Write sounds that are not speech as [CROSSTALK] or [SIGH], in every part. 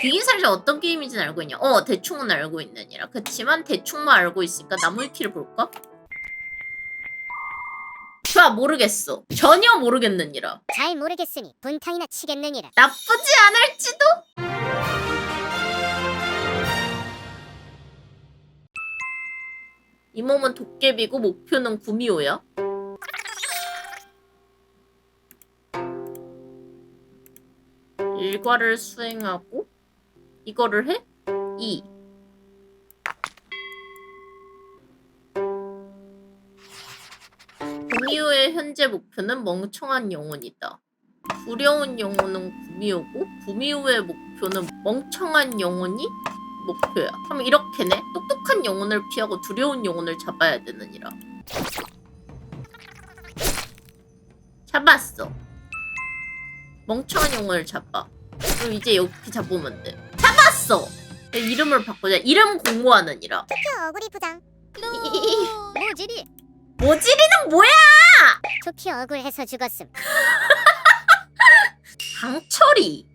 귀기 살자 어떤 게임인지는 알고 있냐? 어 대충은 알고 있느니라. 그치만 대충만 알고 있으니까 나무위키를 볼까? 좋아 모르겠어. 전혀 모르겠느니라. 잘 모르겠으니 분탕이나 치겠느니라. 나쁘지 않을지도. 이 몸은 도깨비고 목표는 구미호야. 일과를 수행하고 이거를 해? 2. 구미호의 현재 목표는 멍청한 영혼이다. 두려운 영혼은 구미호고 구미호의 목표는 멍청한 영혼이 목표야. 그럼 이렇게네. 똑똑한 영혼을 피하고 두려운 영혼을 잡아야 되느니라. 잡았어. 멍청한 영혼을 잡아. 그럼 이제 여기 잡으면 돼. 잡았어. 이름을 바꾸자. 이름 공모하느니라. 투표 어구리 부장. 이- [LAUGHS] 모질이 모질이는 뭐야? 투표 억울해서 죽었음. [LAUGHS] 강철이.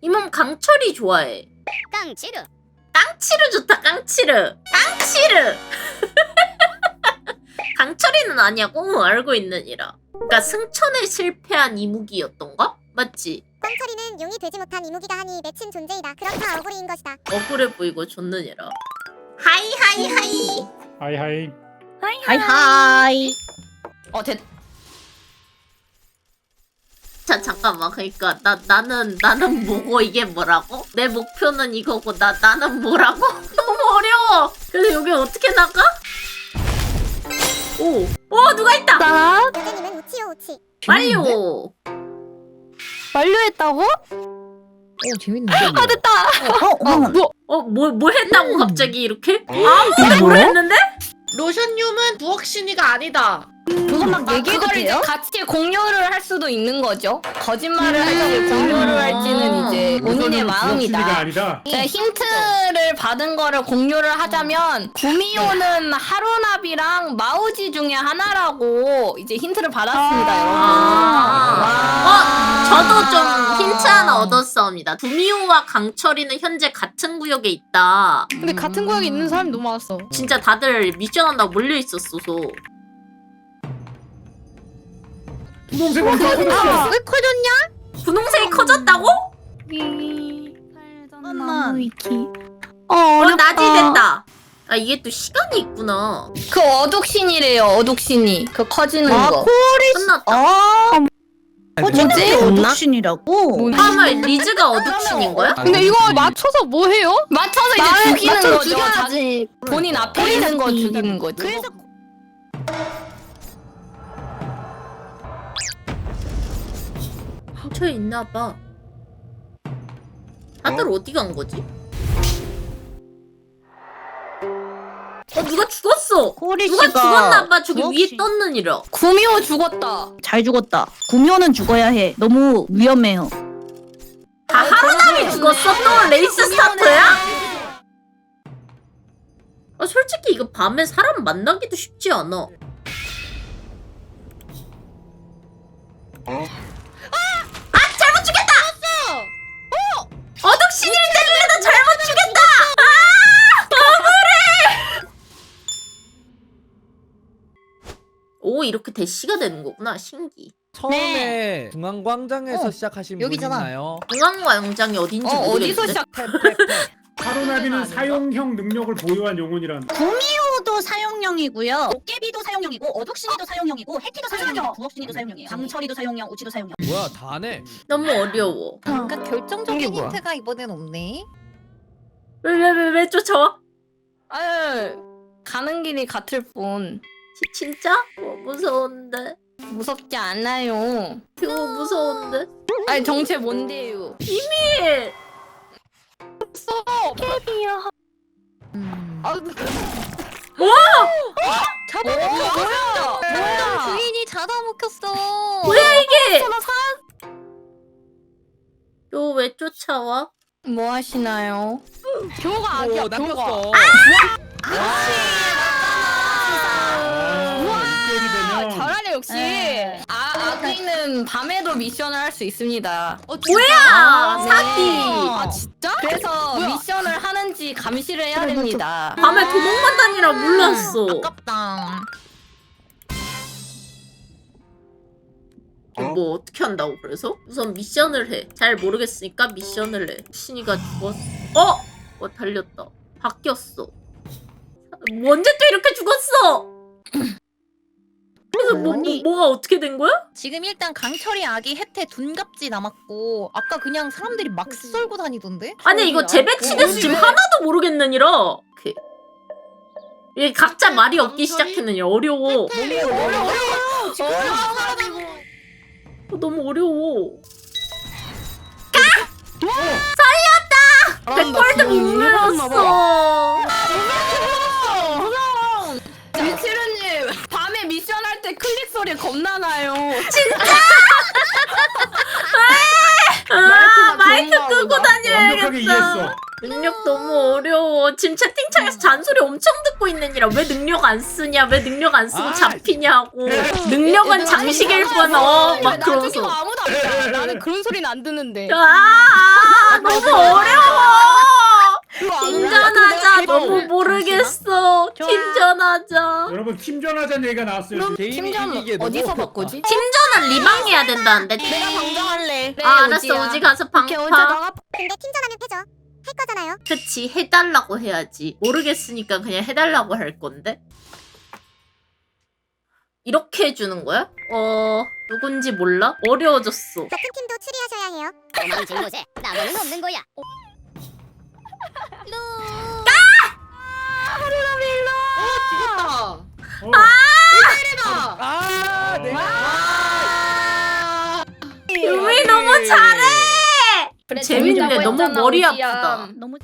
이 몸 강철이 좋아해. 깡치르. 깡치르 좋다 깡치르 깡치르 [LAUGHS] 강철이는 아니야고 알고 있느니라 그러니까 승천에 실패한 이무기였던가? 맞지? 깡철이는 용이 되지 못한 이무기가 하니 맺힌 존재이다. 그렇다 어구리인 것이다. 억울해 보이고 좋느니라 하이 하이 하이 하이 하이 하이 하이. 어 됐. 자 잠깐만 그러니까 나 나는 나는 뭐고 이게 뭐라고? 내 목표는 이거고 나 나는 뭐라고? [LAUGHS] 너무 어려워 그래서 여기 어떻게 나가? 오, 오 누가 있다 나 요새님은 우치요 우치. 완료 완료했다고? 오 재밌네. 아 됐다. 어, 어, 뭐? 어, 뭐, 뭐 했다고 갑자기 이렇게? 아무것도 모르겠는데? 로션님은 부엌신이가 아니다. 그것만 아, 얘기해도 그걸 이제 돼요? 같이 공유를 할 수도 있는 거죠. 거짓말을 할지 공유를 할지는 이제 본인의 마음이다. 아니다. 제가 힌트를 받은 거를 공유를 하자면 구미호는 하루나비랑 마우지 중에 하나라고 이제 힌트를 받았습니다, 아. 여러분. 어, 저도 좀 힌트 하나 얻었습니다. 구미호와 강철이는 현재 같은 구역에 있다. 근데 같은 구역에 있는 사람이 너무 많았어. 진짜 다들 미션 한다고 몰려 있었어서. 분홍색 아, 원사 왜 커졌냐? 분홍색이 커졌다고? 잠깐만. 어, 어, 어렵다. 낮이 됐다. 아, 이게 또 시간이 있구나. 그 어둑신이래요, 어둑신이. 그 커지는 아, 거. 끝났다. 아, 뭐지? 어둑신이라고? 다음에 리즈가 어둑신인 거야? 근데 이거 맞춰서 뭐 해요? 맞춰서 이제 죽이는 거죠. 죽여야지. 자- 본인 앞에 있는 거 죽이는 거죠. 그래서 근처에 있나봐. 다들 어? 디간 거지? 어, 누가 죽었어! 코리 누가 씨가 죽었나봐. 저기 위에 씨- 떴느니라. 구미호 죽었다. 잘 죽었다. 구미호는 죽어야 해. 너무 위험해요. 다 하루남이 죽었어? 또 레이스 스타터야? 아, 솔직히 이거 밤에 사람 만나기도 쉽지 않아. 아, 오, 이렇게 대시가 되는 거구나. 신기. 처음에 중앙광장에서 어, 시작하신 여기잖아. 분 있나요? 중앙광장이 어딘지 어, 어디서 모르겠는데. 시작? 하루나비는 사용형 능력을 보유한 영혼이란 구미호도 사용형이고요. 도깨비도 사용형이고 어둑신이도 사용형이고 해티도 사용형, 부엌신이도 사용형이에요. 강철이도 사용형, 우치도 사용형. 뭐야 다네. 너무 어려워. 그러니까 결정적인 이게 뭐야? 힌트가 이번엔 없네. 왜, 왜, 왜, 왜 쫓아와? 아유, 가는 길이 같을 뿐. 지- 진짜? 어, 무서운데. 무섭지 않아요. 이거 무서운데. 아니 정체 뭔데요? 예. 음. 아, 잡아먹혔어. 뭐야? 뭐야? 주인이 잡아먹혔어. 뭐야 이게? 너 왜 쫓아와? 뭐 하시나요? 교가 아니야. 오, 교가. 낚였어. 아, 이때이 되면 잘하네 역시. 네. 아, 저희는 밤에도 미션을 할 수 있습니다. 어, 뭐야 사기. 아 진짜? 그래서 미션을 하는지 감시를 해야 됩니다. 밤에 도망만 다니라 몰랐어. 아깝다. 뭐 어떻게 한다고 그래서? 우선 미션을 해. 잘 모르겠으니까 미션을 해. 신이가 죽었어. 어? 어 달렸다. 바뀌었어. 언제 또 이렇게 죽었어? [LAUGHS] 그래서 뭐, 아니. 뭐, 가 어떻게 된 거야? 지금 일단 강철이 아기 혜태 둔갑지 남았고 아까 그냥 사람들이 막 썰고 다니던데? 아니 이거 재배치돼서 지금 하나도 모르겠느니라. 오케이. 이게 각자 말이 없기 시작했느니 어려워. 어려워. 어, 너무 어려워. 백골드 못 물었어. 미치루님 밤에 미션 할 때 클릭 소리 겁나 나요. 아, 마이크 좋은가 끄고. 완벽하게. 이해했어. 능력 너무 어려워. 지금 채팅창에서 잔소리 엄청 듣고 있느니라. 왜 능력 안 쓰냐? 왜 능력 안 쓰고 아, 잡히냐고. 능력은 장식일 뿐, 어, 막나 그러면서. 아무도 안 봐. 나는 그런 소리는 안 듣는데. 아, 아, 너무 어려워. 팀전하자. 너무 모르겠어. 팀전하자. 여러분 팀전하자는 얘기가 나왔어요. 지금. 개인이 팀전 이기기에 너무 어디서 어렵다. 바꾸지? 팀전은 리방해야 된다는데. 내가 방정할래. 아, 알았어. 우지 가서 방파. 나가. 근데 팀전하면 패죠. 할 거잖아요. 그치 해달라고 해야지 모르겠으니까 그냥 해달라고 할 건데 이렇게 해주는 거야? 어 누군지 몰라? 어려워졌어 같은 팀도 추리하셔야 해요. 도망친 곳에 낙원은 없는 거야. 죽 어, 때리다. 아, 네. 유미 너무 잘해 그래, 재밌는데 재밌다고 너무 했잖아, 머리 우지야. 아프다 너무